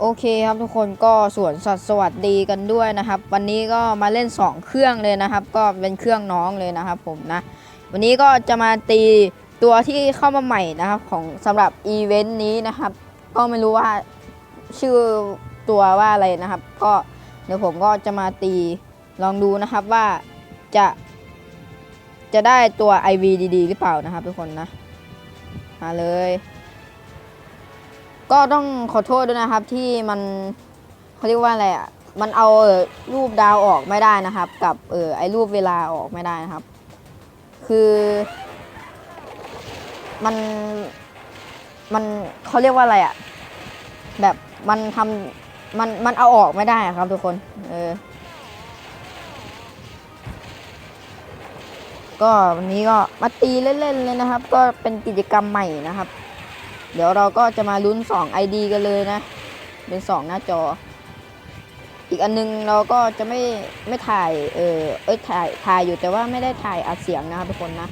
โอเคครับทุกคนก็สวนสัตว์สวัสดีกันด้วยนะครับ วันนี้ก็มาเล่น 2 เครื่องเลยนะครับ ก็เป็นเครื่องน้องเลยนะครับผมนะ วันนี้ก็จะมาตีตัวที่เข้ามาใหม่นะครับ ของสำหรับอีเวนต์นี้นะครับ ก็ไม่รู้ว่าชื่อตัวว่าอะไรนะครับ ก็เดี๋ยวผมก็จะมาตีลองดูนะครับว่าจะจะได้ตัว IV ดีๆหรือเปล่านะครับทุกคนนะ มาเลย ก็ต้องขอโทษด้วยนะครับที่มันเขาเรียกว่าอะไรอะมันเอาเออรูปดาวออกไม่ได้นะครับ กับเออไอรูปเวลาออกไม่ได้นะครับ คือมันมันเขาเรียกว่าอะไรอะ แบบมันทำมันมันเอาออกไม่ได้อะครับทุกคน เออ ก็วันนี้ก็มาตีเล่นๆเลยนะครับ ก็เป็นกิจกรรมใหม่นะครับ เดี๋ยวเราก็จะมาลุ้น 2 ID กันเลยนะ เป็น 2 หน้าจอ อีกอันนึงเราก็จะไม่ไม่ถ่ายเออเอ้ยถ่ายถ่ายอยู่แต่ว่าไม่ได้ถ่ายอัดเสียงนะครับทุกคนนะ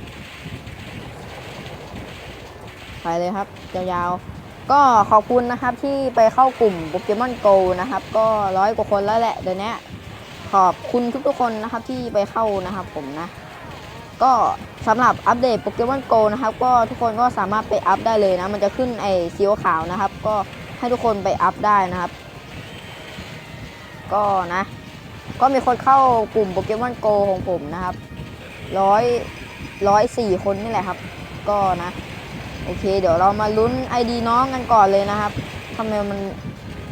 ไปเลยครับยาวๆก็ขอบคุณนะครับที่ไปเข้ากลุ่มโปเกมอนโกนะครับ ก็ร้อยกว่าคนแล้วแหละเดี๋ยวนี้ขอบคุณทุกๆคนนะครับที่ไปเข้านะครับผมนะ ก็สำหรับอัปเดตโปเกมอนโกนะครับ ก็ทุกคนก็สามารถไปอัพได้เลยนะ มันจะขึ้นไอ้สีขาวนะครับ ก็ให้ทุกคนไปอัพได้นะครับ ก็นะ ก็มีคนเข้ากลุ่มโปเกมอนโกของผมนะครับร้อยร้อยสี่คนนี่แหละครับ ก็นะ โอเค เดี๋ยวเรามาลุ้น ID น้องกันก่อนเลยนะครับทำไมมัน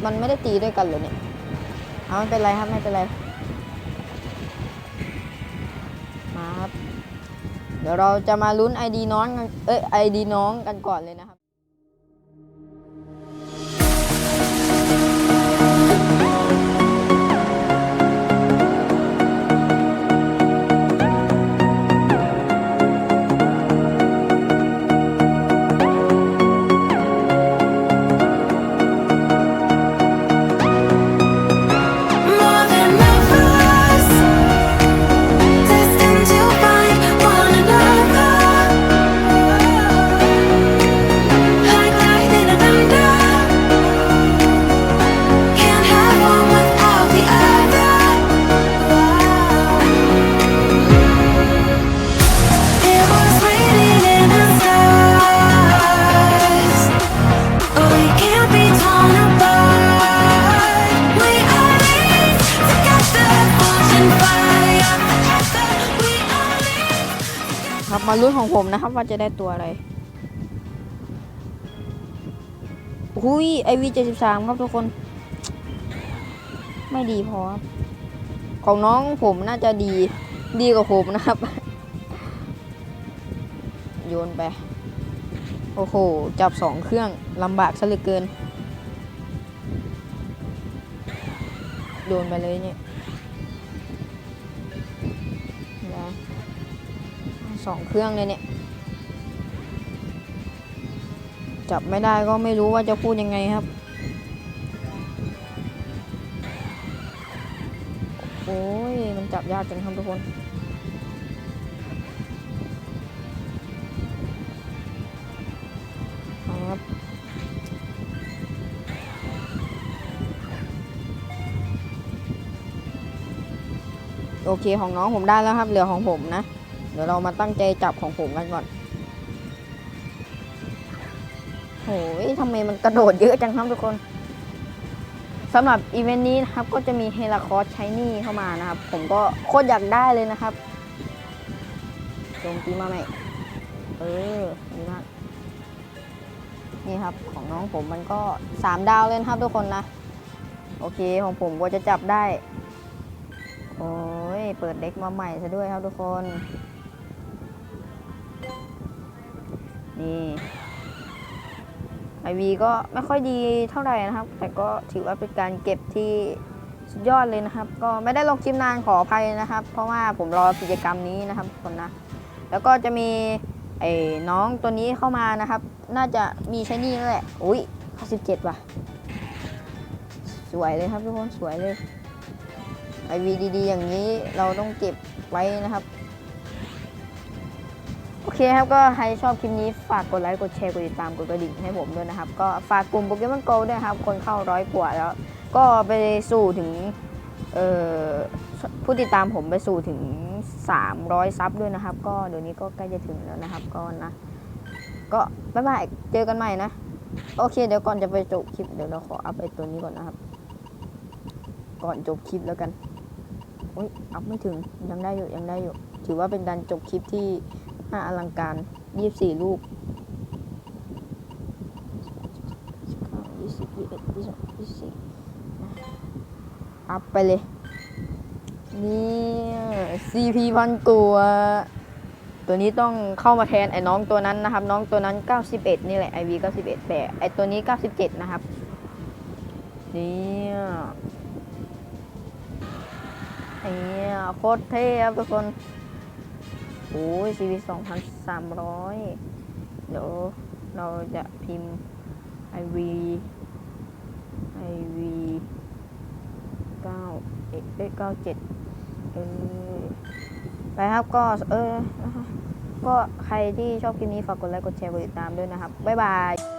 มันไม่ได้ตีด้วยกันเลยเนี่ยเอาไม่เป็นไรครับไม่เป็นไร เดี๋ยวเราจะมาลุ้นไอดีน้องกันเอ้ย ID น้องกันก่อนเลยนะครับ ครับ มาลุ้นของผมนะครับ ว่าจะได้ตัวอะไรหุยไอวีเจ็ดสิบสามครับทุกคน ไม่ดีพอครับ ของน้องผมน่าจะดี ดีกว่าผมนะครับ โยนไป โอ้โห จับสองเครื่องลำบากซะเหลือเกิน โยนไปเลยเนี่ย สองเครื่องเลยเนี่ย จับไม่ได้ก็ไม่รู้ว่าจะพูดยังไงครับ โอ้ย มันจับยากจังครับทุกคนครับโอเคของน้องผมได้แล้วครับ เหลือของผมนะ เดี๋ยวเรามาตั้งใจจับของผมกันก่อนโอ้ยทำไมมันกระโดดเยอะจังครับทุกคนสำหรับอีเวนต์นี้นะครับก็จะมีเฮลาคอสใช้นี่เข้ามานะครับ ผมก็โคตรอยากได้เลยนะครับโจมตีมาไหมเออดีมากนี่ครับของน้องผมมันก็สามดาวเลยนะครับทุกคนนะ โอเคของผมก็จะจับได้ โอ้ย เปิดเด็กมาใหม่ซะด้วยครับทุกคน นี่ไอวีก็ไม่ค่อยดีเท่าไหร่นะครับ แต่ก็ถือว่าเป็นการเก็บที่สุดยอดเลยนะครับ ก็ไม่ได้ลงคลิปนานขออภัยนะครับ เพราะว่าผมรอกิจกรรมนี้นะครับคนนะ แล้วก็จะมีไอ้น้องตัวนี้เข้ามานะครับ น่าจะมีใช้นี่นั่นแหละ อุ้ย97ว่ะ สวยเลยครับทุกคนสวยเลยไอวีดีๆอย่างนี้เราต้องเก็บไว้นะครับ เคครับ ก็ใครชอบคลิปนี้ฝากกดไลค์ กดแชร์ กดติดตาม กดกระดิ่งให้ผมด้วยนะครับ ก็ฝากกลุ่มโปเกมอนโกด้วยครับ คนเข้าร้อยกว่าแล้ว ก็ไปสู่ถึงผู้ติดตามผมไปสู่ถึง 300 ซับด้วยนะครับ ก็เดี๋ยวนี้ก็ใกล้จะถึงแล้วนะครับ ก็นะ ก็บ๊ายบาย เจอกันใหม่นะ โอเค เดี๋ยวก่อนจะไปจบคลิป เดี๋ยวเราขออัพไอตัวนี้ก่อนนะครับ ก่อนจบคลิปแล้วกัน โอ้ยอัพไม่ถึง ยังได้อยู่ ยังได้อยู่ ถือว่าเป็นการจบคลิปที่าอลังการ24ลูก20 21 22 24อัพไปเลย นี่ CP พันตัว ตัวนี้ต้องเข้ามาแทนไอ้น้องตัวนั้นนะครับ น้องตัวนั้น 91 นี่แหละ IV 91 แต่ไอ้ตัวนี้ 97 นะครับเนี่ยเนี่ยโคตรเท่ครับทุกคน โอ้ย CV 2,300เดี๋ยวเราจะพิมพ์ IV IV 9เอ้ย97เออไปครับก็เออ ก็ใครที่ชอบคลิปนี้ฝากกดไลค์กดแชร์กดติดตามด้วยนะครับ บ๊ายบาย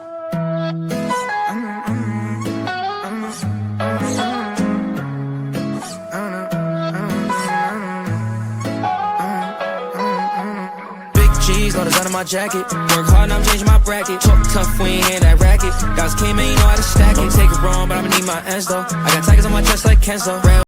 The gun in my jacket. Work hard, now I'm changing my bracket. Talk tough, we ain't that racket. Guys came in, you know how to stack it. Take it wrong, but I'ma need my ends though. I got tigers on my chest like Kenzo.